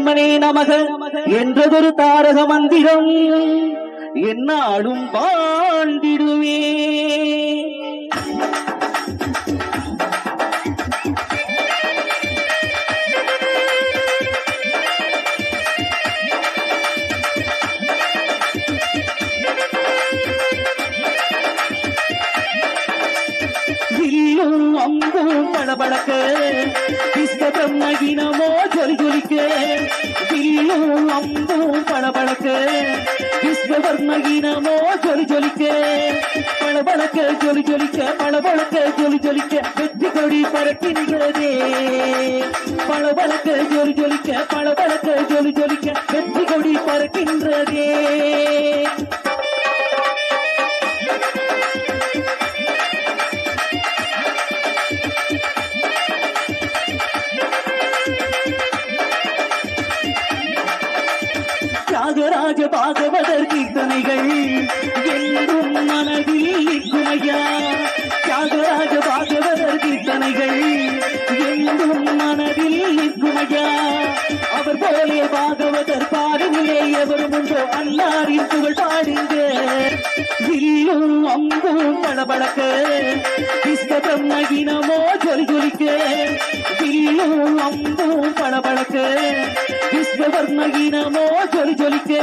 பிரம்மனே நமக. என்றதொரு தாரக மந்திரம் என்னாலும் பாண்டிடுவே வில்லும் பளபளக்க வில்லும் அம்பும் பளபளக்க விஸ்வ பிரம்மகினமோ ஜொலி ஜொலிக்க பளபளக்க ஜொலி ஜொலிக்க பளபளக்க ஜொலி ஜொலிக்க வெற்றி கொடி பறக்கின்றதே பளபளக்க ஜொலி ஜொலிக்க பளபளக்க ஜொலி ஜொலிக்க தியாகராஜ பாகவதர் கீர்த்தனைகள் என்றும் மனதில் நிற்குமையா தியாகராஜ பாகவதர் கீர்த்தனைகள் என்றும் மனதில் நிற்குமையா அவர் போலே பாகவதர் பாடுவிலே எவரும் என்றோ அன்னாரின் புகழ் பாடுங்க? வில்லும் அம்பும் பளபளக்க விஸ்வ பிரம்மகினமோ ஜொலி ஜொலிக்க जबर नगीना मो जल के।